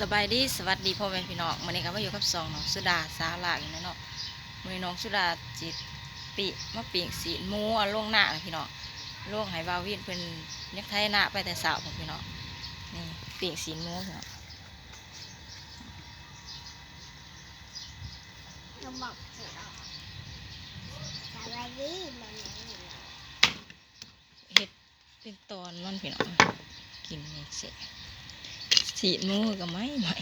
สบายดีสวัสดีพ่อแม่พี่น้องวันนี้ก็มาอยู่กับสองน้องสุดาสาลาอยู่นะเนาะวันนี้น้องสุดาจิตปีมาปีกสีหมูเอาลงหน้านะพี่น้องลงให้บาวินเพิ่นยักไทยหน้าไปแต่สาวผมพี่น้องนี่ปีกสีหมูพี่น้องเราบอกเสร็จแล้วสวัสดีมันยังอยู่นะเฮ็ดเป็นตอนมันพี่น้องกินนี่เสร็จ สีหมูก็ไม่ไหม่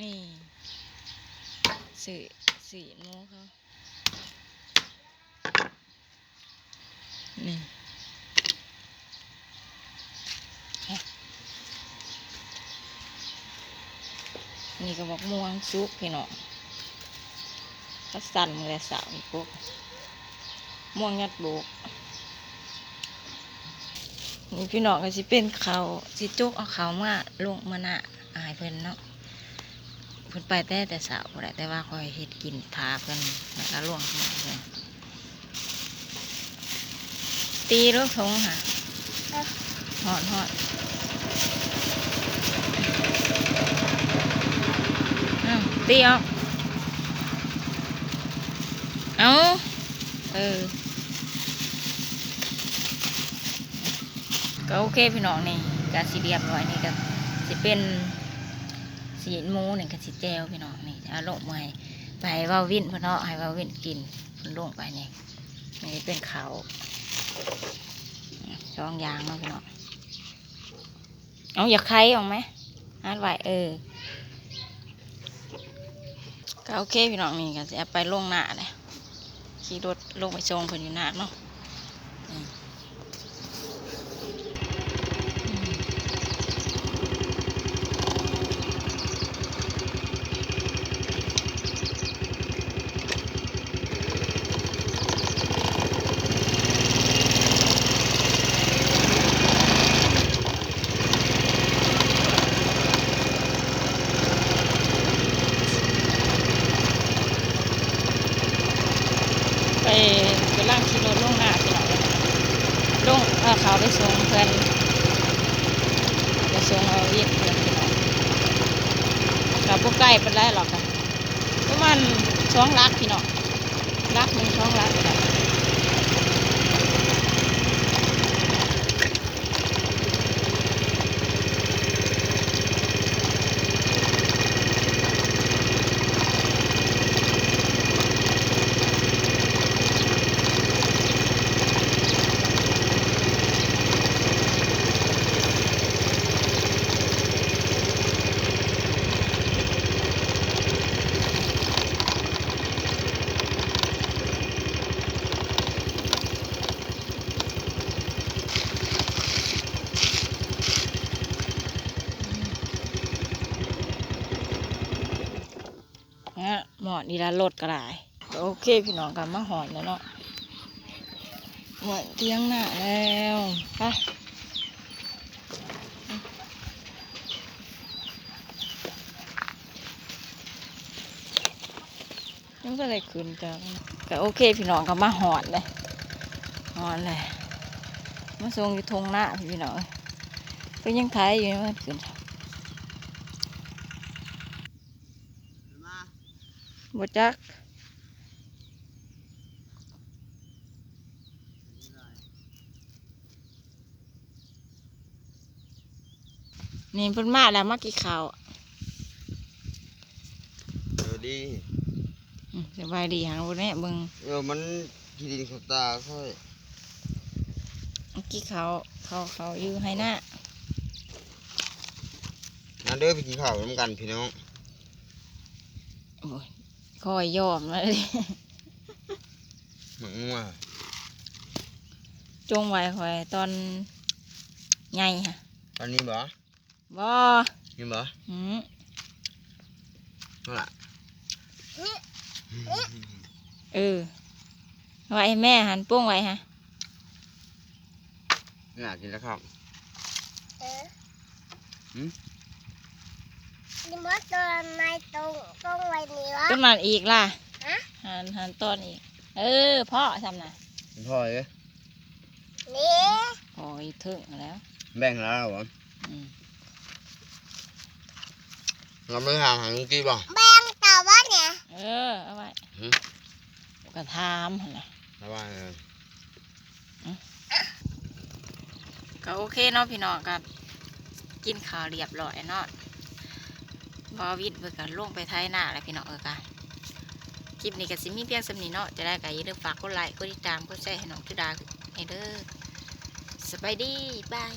นี่สีสีหมูเขานี่นี่ก็บอกม่วงซุกพี่น้องก็สั่นมือละสาวอีกพวกม่วงยัดโบก นี่พี่น้องก็สิเป็นเขาสิจุกเอาเขามาลงมาหน้าอายเพิ่นเนาะเพิ่นไปแต่แต่สาวบ่ได้แต่ว่าคอยเฮ็ดกินทาเพิ่นแล้วก็ล่วงมาเพิ่นตีลูกทงค่ะหอดหอดตีออกเอาเออ ก็โอเคพี่น้องนี่กาสีเรียบร้อยนี่ก็สิเป็นสีหมูนี่ก็สีแจวพี่น้องนี่เอาลงมาให้ไปว่าวินพี่นเนาะให้ว่าวินกินเพิ่นลงไปนี่นี่เป็นเขาช่องยางเนาะพี่น้องเอาอยากไข่ออกไหมอันไหวเออก็โอเคพี่น้องนี่ก็จะไปลงหน้าเลยขี่รถลงไปชงเพิ่นอยู่หน้าเนาะ ล่างขี่รถลงหน้าพี่น้องลงเอาเขาไปส่งเพื่อนไปส่งเอาเวียดเพื่อนพี่น้องกับพวกใกล้ไปได้หรอกค่ะประมาณสองลักพี่น้องลักหนึ่งสองลักพี่น้อ นะหมอนี่ละรถก็ได้ก็โอเคพี่น้องกันมาหอนแล้วเนาะหอนเตียงหน้าแล้วไปยังก็เลยขึ้นจ้ะก็โอเคพี่น้องก็มาหอนเลยหอนเลยมาส่งอยู่ทงหน้าพี่น้องก็ยังขายอยู่นะมันขึ้น บจักนี่เพิ่นมาแล้วมากี่ข้าวเออดีอืมสบายดีหางบนนี้เบิ่งเออมันขีดินเขาตาค่อยมากี่ข้าวข้าวข้าวอยู่ให้หน้านั่นเด้อไปกินข้าวน้ำกันพี่น้องโอ้ย คอยยอมแล้วเลยหมักนัวจงไว้คอยตอนไงฮะตอนนี้บ่บ่นี่บ่หืมนั่นล่ะเออไว้ให้แม่หันโป้งไว้ฮะนี่ล่ะกินแล้วครับเออหืมนี่มันตัวในตรง ตรงไว้นี่วะต้นนั้นอีกล่ะฮะหันหันต้นอีก เออพ่อทำน่ะพ่อเอ้ยนี่พออีกถึงแล้วอแบ่งแล้วเหรออืมเราไม่ทางหางกี้บ่แบงแต่ว่าเนี่ย เออ เอาไว้หืมก็ถามหั่นน่ะระวังเออก็โอเคเนาะพี่น้องก็กินข้าวเรียบร้อยเนาะ บอวิดเบิกกันลงไปท้ายหน้าแล้วพี่น้องเออค่ะคลิปนี้ก็สิมีเพียงสำนีเนาะจะได้ก็อย่าลืมฝากกดไลค์กดติดตามกดแชร์ให้น้องธิดาให้เด้อสบายดีบาย